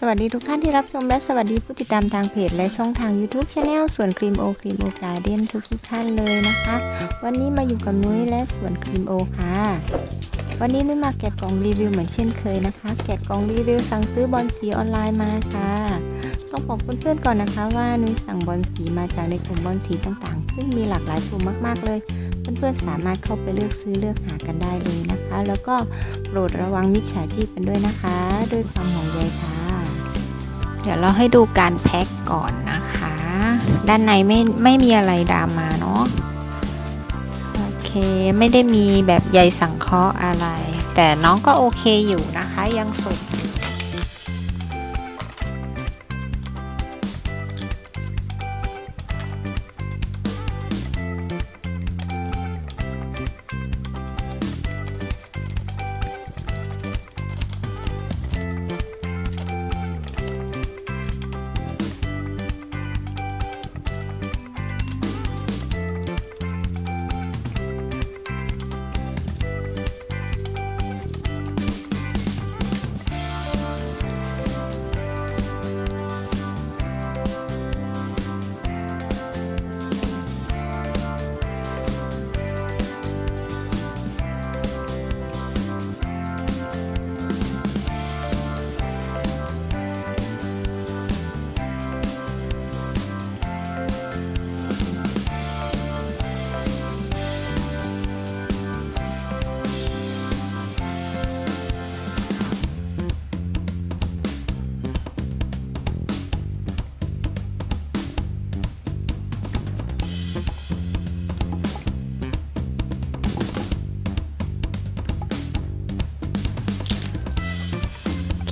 สวัสดีทุกท่านที่รับชมและสวัสดีผู้ติดตามทางเพจและช่องทาง YouTube Channel สวนครีมโอครีมโอการ์เด้นทุกทุกท่านเลยนะคะ วันนี้มาอยู่กับนุ้ยและสวนครีมโอค่ะ วันนี้นุ้ยมาแกะกล่องรีวิวเหมือนเช่นเคยนะคะ แกะกล่องรีวิวสั่งซื้อบอลสีออนไลน์มาค่ะ ต้องบอกเพื่อนๆก่อนนะคะ ว่านุ้ยสั่งบอลสีมาจากในกลุ่มบอลสีต่างๆ ซึ่งมีหลากหลายกลุ่มมากๆเลยเพื่อนๆสามารถเข้าไปเลือกซื้อเลือกหากันได้เลยนะคะ แล้วก็โปรดระวังมิจฉาชีพกันด้วยนะคะ ด้วยความห่วงใยค่ะ เดี๋ยวเราให้ดูการแพ็คก่อนนะคะ ด้านในไม่ไม่มีอะไรดรามาเนาะโอเคไม่ได้มีแบบใยสังเคราะห์อะไร แต่น้องก็โอเคอยู่นะคะยังสด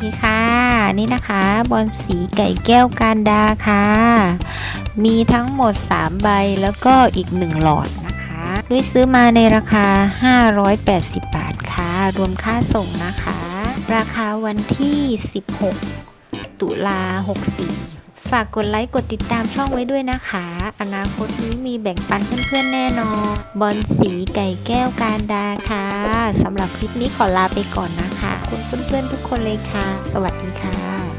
โอเคค่ะ นี่นะคะบอลสีไก่แก้วการดาค่ะ มีทั้งหมด 3 ใบแล้วก็อีก 1 หลอดนะคะด้วยซื้อมาในราคา 580 บาทค่ะ รวมค่าส่งนะคะ ราคาวันที่ 16 ตุลา64 ฝากกดไลค์กดติดตามช่องไว้ด้วยนะคะ อนาคตนี้มีแบ่งปันเพื่อนๆแน่นอน บอลสีไก่แก้วการดาค่ะสำหรับคลิปนี้ขอลาไปก่อนนะคะ คุณเพื่อนๆทุกคนเลยค่ะ สวัสดีค่ะ